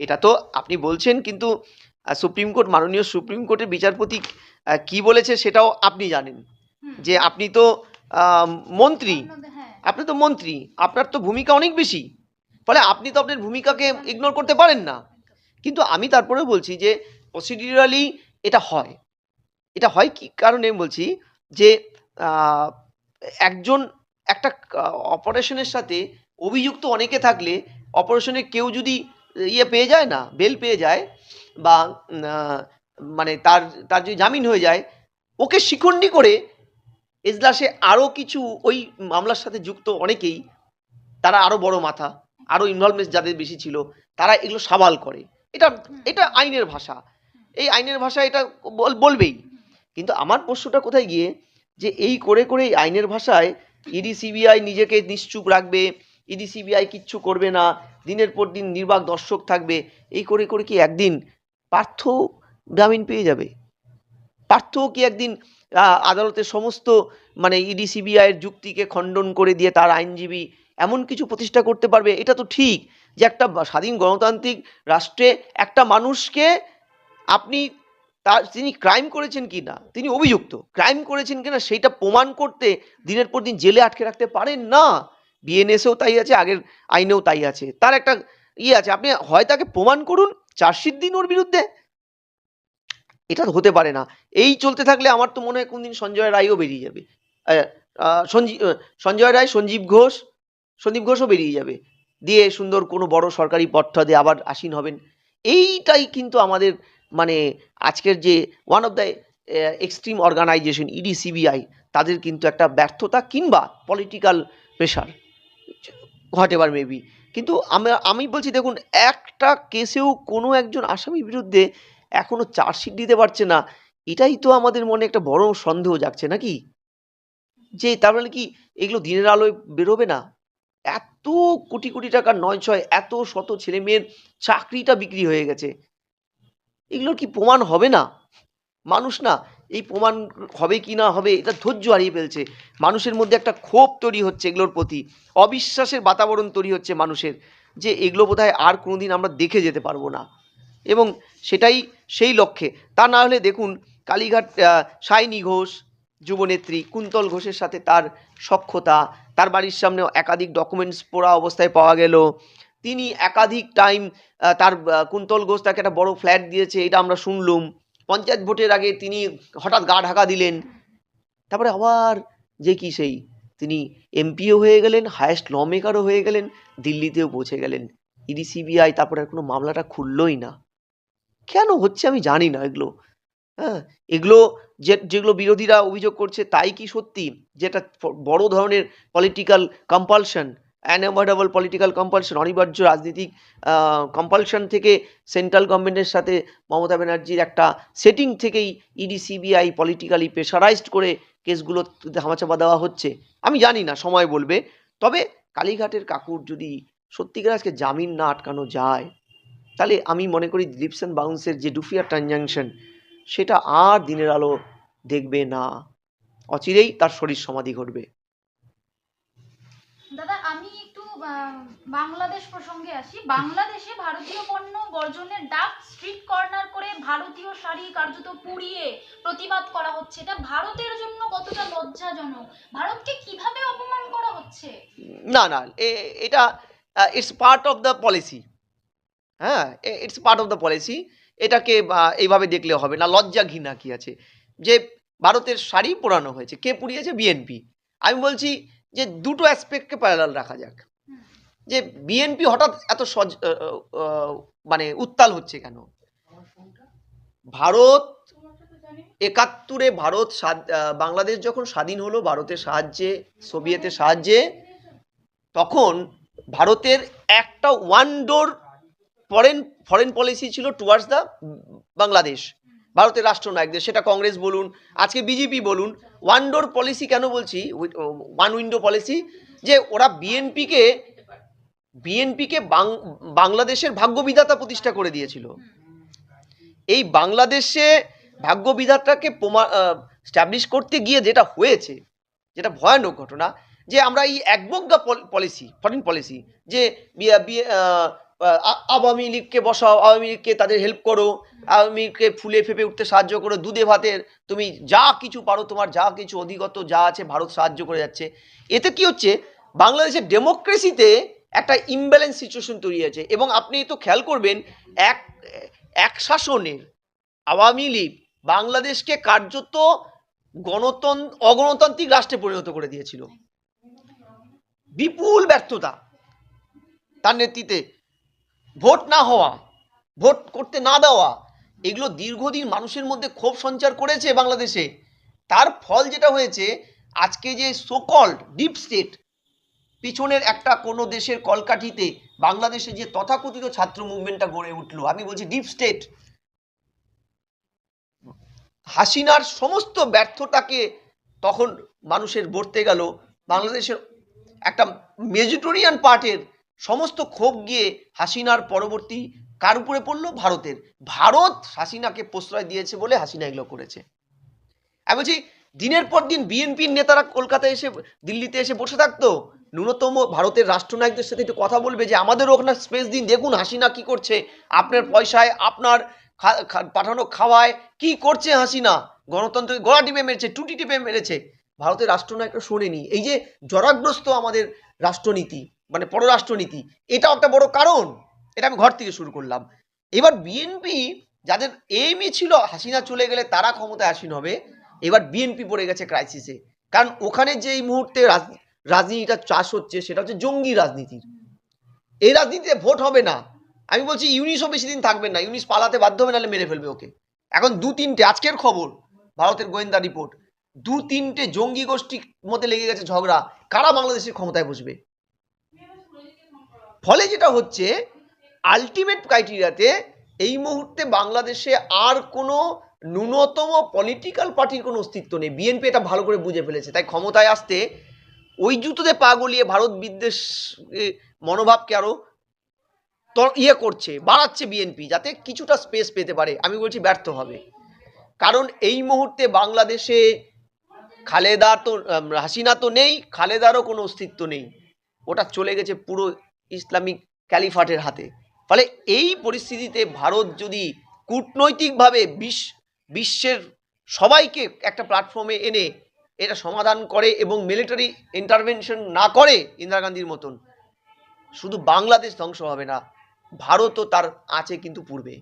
এটা তো আপনি বলছেন কিন্তু সুপ্রিম কোর্ট মাননীয় সুপ্রিম কোর্টের বিচারপতি কি বলেছে সেটাও আপনি জানেন। যে আপনি তো মন্ত্রী। হ্যাঁ। আপনি তো মন্ত্রী আপনার তো ভূমিকা অনেক বেশি। ফলে আপনি তো আপনার ভূমিকাকে ইগনোর করতে পারেন না। কিন্তু আমি তারপরে বলছি যে প্রসিডিউরালি এটা হয়। এটা হয় কি কারণে বলছি যে একজন একটা অপারেশনের সাথে অভিযুক্ত অনেকে থাকলে অপারেশনে কেউ যদি ইয়ে পেয়ে যায় না বেল পেয়ে যায় বা মানে তার তার যদি জামিন হয়ে যায়, ওকে শিখণ্ডি করে এজলাসে আরও কিছু ওই মামলার সাথে যুক্ত অনেকেই, তারা আরও বড় মাথা আরও ইনভলভমেন্ট যাদের বেশি ছিল, তারা এগুলো সাবাল করে। এটা এটা আইনের ভাষা। এই আইনের ভাষা এটা বলবেই। কিন্তু আমার প্রশ্নটা কোথায় গিয়ে? যে এই করে করে আইনের ভাষায় ইডি, সিবিআই নিজেকে নিশ্চুপ রাখবে, ইডি, সিবিআই কিচ্ছু করবে না দিনের পর দিন নির্বাক দর্শক থাকবে, এই করে করে কি একদিন পার্থ জামিন পেয়ে যাবে? পার্থ কি একদিন আদালতের সমস্ত মানে ইডি সিবিআইয়ের যুক্তিকে খণ্ডন করে দিয়ে তার আইনজীবী এমন কিছু প্রতিষ্ঠা করতে পারবে? এটা তো ঠিক যে একটা স্বাধীন গণতান্ত্রিক রাষ্ট্রে একটা মানুষকে আপনি তার, তিনি ক্রাইম করেছেন কি না? তিনি অভিযুক্ত। ক্রাইম করেছেন কিনা সেইটা প্রমাণ করতে দিনের পর দিন জেলে আটকে রাখতে পারেন না। বিএনএসেও তাই আছে, আগের আইনেও তাই আছে। তার একটা ইয়ে আছে, আপনি হয় তাকে প্রমাণ করুন চার্জশিট দিন ওর বিরুদ্ধে। এটা হতে পারে না। এই চলতে থাকলে আমার তো মনে হয় কোনদিন সঞ্জয় রায়ও বেরিয়ে যাবে। সঞ্জয় রায়, সঞ্জীব ঘোষ সন্দীপ ঘোষও বেরিয়ে যাবে। দিয়ে সুন্দর কোনো বড় সরকারি পদটা দিয়ে আবার আসীন হবেন। এইটাই কিন্তু আমাদের মানে আজকের যে one of the extreme organization ED CBI তাদের কিন্তু একটা ব্যর্থতা কিংবা political pressure whatever maybe কিন্তু আমি আমি বলছি, দেখুন, একটা কেসেও কোনো একজন আসামির বিরুদ্ধে এখনও চার্জশিট দিতে পারছে না। এটাই তো আমাদের মনে একটা বড় সন্দেহ জাগছে, নাকি? যে তার মানে কি, এগুলো দিনের আলোয় বেরোবে না। এত কোটি কোটি টাকার নয় ছয় এত শত ছেলে মেয়ের চাকরিটা বিক্রি হয়ে গেছে। এগুলোর কি প্রমাণ হবে না? মানুষ না, এই প্রমাণ হবে কি না হবে, এটা ধৈর্য হারিয়ে ফেলছে। মানুষের মধ্যে একটা ক্ষোভ তৈরি হচ্ছে এগুলোর প্রতি, অবিশ্বাসের বাতাবরণ তৈরি হচ্ছে মানুষের, যে এগুলো বোধহয় আর কোনোদিন আমরা দেখে যেতে পারব না। এবং সেটাই সেই লক্ষ্যে। তা না হলে দেখুন, কালীঘাট সায়নী ঘোষ, যুবনেত্রী কুন্তল ঘোষের সাথে তার সক্ষতা, তার বাড়ির সামনে একাধিক ডকুমেন্টস পড়া অবস্থায় পাওয়া গেল। তিনি একাধিক টাইম তার কুন্তল ঘোষ তাকে একটা বড় ফ্ল্যাট দিয়েছে, এটা আমরা শুনলুম। পঞ্চায়েত ভোটের আগে তিনি হঠাৎ গা ঢাকা দিলেন। তারপরে আবার যে কি সেই, তিনি এমপিও হয়ে গেলেন হায়েস্ট ল মেকারও হয়ে গেলেন, দিল্লিতেও পৌঁছে গেলেন। ইডি, সিবিআই তারপরে আর কোনো মামলাটা খুললই না। কেন হচ্ছে আমি জানি না এগুলো। হ্যাঁ এগুলো যে, যেগুলো বিরোধীরা অভিযোগ করছে তাই কি সত্যি? যেটা বড় ধরনের political compulsion unavoidable political compulsion অনিবার্য রাজনীতিক কম্পালশন থেকে সেন্ট্রাল গভর্নমেন্টের সাথে মমতা ব্যানার্জির একটা সেটিং থেকেই ইডি সিবিআই পলিটিক্যালি প্রেশারাইজড করে কেসগুলো ধামাচাপা দেওয়া হচ্ছে। আমি জানি না, সময় বলবে। তবে কালীঘাটের কাকুর যদি সত্যিকার আজকে জামিন না আটকানো যায়, তাহলে আমি মনে করি লিপস বাউন্সের যে ডুফিয়া ট্রানজাকশন সেটা আর দিনের আলো দেখবে না। অচিরেই তার শরীর সমাধি ঘটবে। দাদা, আমি একটু বাংলাদেশ প্রসঙ্গে আসি। বাংলাদেশে ভারতীয় পণ্য বর্জনের ডাক স্ট্রিট কর্নার করে ভারতীয় শাড়ি কার্যত পুড়িয়ে প্রতিবাদ করা হচ্ছে। এটা ভারতের জন্য কতটা লজ্জাজনক? ভারতকে কীভাবে অপমান করা হচ্ছে? না না এটা it's part of the policy হ্যাঁ it's part of the policy এটাকে এইভাবে দেখলে হবে না লজ্জা ঘৃণা কি আছে? যে ভারতের শাড়ি পোড়ানো হয়েছে, কে পুড়িয়েছে? বিএনপি আমি বলছি যে দুটো অ্যাসপেক্টকে প্যারালাল রাখা যাক। যে বিএনপি হঠাৎ এত সজ মানে উত্তাল হচ্ছে কেন? ভারত একাত্তরে ভারত বাংলাদেশ যখন স্বাধীন হলো ভারতের সাহায্যে, সোভিয়েতের সাহায্যে, তখন ভারতের একটা one door foreign foreign policy ছিল টুয়ার্ডস দ্য বাংলাদেশ। ভারতের রাষ্ট্রনায়কদের, সেটা কংগ্রেস বলুন, আজকে বিজেপি বলুন ওয়ান ডোর পলিসি কেন বলছি ওয়ান উইন্ডো পলিসি যে ওরা বিএনপিকে বিএনপিকে বাংলাদেশের ভাগ্যবিধাতা প্রতিষ্ঠা করে দিয়েছিল। এই বাংলাদেশে ভাগ্যবিধাতাকে প্রমা স্ট্যাবলিশ করতে গিয়ে যেটা হয়েছে, যেটা ভয়ানক ঘটনা, যে আমরা এই একবজ্ঞা পলিসি ফরেন পলিসি যে আওয়ামী লীগকে বসাও, আওয়ামী লীগকে তাদের হেল্প করো, আওয়ামী লীগকে ফুলে ফেপে উঠতে সাহায্য করো, দুধে ভাতের, তুমি যা কিছু পারো, তোমার যা কিছু অধিগত যা আছে ভারত সাহায্য করে যাচ্ছে। এতে কি হচ্ছে? বাংলাদেশের ডেমোক্রেসিতে একটা ইমব্যালেন্স সিচুয়েশন তৈরি হয়েছে এবং আপনি তো খেয়াল করবেন, এক এক শাসনের আওয়ামী লীগ বাংলাদেশকে কার্যত গণতন্ত্র অগণতান্ত্রিক রাষ্ট্রে পরিণত করে দিয়েছিল। বিপুল ব্যর্থতা তার নেতৃত্বে। ভোট না হওয়া, ভোট করতে না দেওয়া, এগুলো দীর্ঘদিন মানুষের মধ্যে ক্ষোভ সঞ্চার করেছে বাংলাদেশে। তার ফল যেটা হয়েছে, আজকে যে সোকল্ড ডিপ স্টেট পিছনের একটা কোনো দেশের কলকাঠিতে বাংলাদেশে যে তথাকথিত ছাত্র মুভমেন্টটা গড়ে উঠল, আমি বলছি ডিপ স্টেট হাসিনার সমস্ত ব্যর্থতাকে তখন মানুষের বর্তে গেল। বাংলাদেশের একটা মেজিটোরিয়ান পার্টের সমস্ত ক্ষোভ গিয়ে হাসিনার পরবর্তী কার উপরে পড়ল? ভারতের। ভারত হাসিনাকে প্রশ্রয় দিয়েছে বলে হাসিনা এগুলো করেছে। আমি বলছি, দিনের পর দিন বিএনপির নেতারা কলকাতায় এসে, দিল্লিতে এসে বসে থাকতো। ন্যূনতম ভারতের রাষ্ট্রনায়কদের সাথে একটু কথা বলবে যে আমাদেরও ওখানে স্পেস দিন, দেখুন হাসিনা কি করছে। আপনার পয়সায়, আপনার পাঠানো খাওয়ায়, কি করছে হাসিনা? গণতন্ত্রকে গলা টিপে মেরেছে, টুটি টিপে মেরেছে। ভারতের রাষ্ট্রনায়করা শোনেনি। এই যে জরাগ্রস্ত আমাদের রাষ্ট্রনীতি। মানে পররাষ্ট্রনীতি, এটাও একটা বড় কারণ। এটা আমি ঘর থেকে শুরু করলাম। এবার বিএনপি যাদের এইমই ছিল হাসিনা চলে গেলে তারা ক্ষমতায় আসীন হবে, এবার বিএনপি পড়ে গেছে ক্রাইসিসে কারণ ওখানে যে এই মুহূর্তে রাজ- রাজনীতিটা চাষ হচ্ছে, সেটা হচ্ছে জঙ্গি রাজনীতির। এই রাজনীতিতে ভোট হবে না। আমি বলছি ইউনিসও বেশি দিন থাকবেন না, ইউনিস পালাতে বাধ্য হবে, নাহলে মেরে ফেলবে ওকে। এখন দু তিনটে আজকের খবর, ভারতের গোয়েন্দা রিপোর্ট দু তিনটে জঙ্গি গোষ্ঠীর মধ্যে লেগে গেছে ঝগড়া। কারা বাংলাদেশের ক্ষমতায় বসবে? ফলে যেটা হচ্ছে আলটিমেট ক্রাইটেরিয়াতে এই মুহূর্তে বাংলাদেশে আর কোনো ন্যূনতম পলিটিক্যাল পার্টির কোনো অস্তিত্ব নেই। বিএনপি এটা ভালো করে বুঝে ফেলেছে। তাই ক্ষমতায় আসতে ওই জুতোতে পা গলিয়ে ভারত বিদ্বেষ মনোভাবকে আরও ত- ইয়ে করছে, বাড়াচ্ছে বিএনপি যাতে কিছুটা স্পেস পেতে পারে। আমি বলছি ব্যর্থ হবে। কারণ এই মুহূর্তে বাংলাদেশে খালেদা তো হাসিনা তো নেই, খালেদারও কোনো অস্তিত্ব নেই। ওটা চলে গেছে পুরো ইসলামিক ক্যালিফাটের হাতে। ফলে এই পরিস্থিতিতে ভারত যদি কূটনৈতিকভাবে বিশ্ব বিশ্বের সবাইকে একটা প্ল্যাটফর্মে এনে এটা সমাধান করে এবং মিলিটারি ইন্টারভেনশন না করে ইন্দিরা গান্ধীর মতন, শুধু বাংলাদেশ ধ্বংস হবে না, ভারতও তার আছে কিন্তু পূর্বে।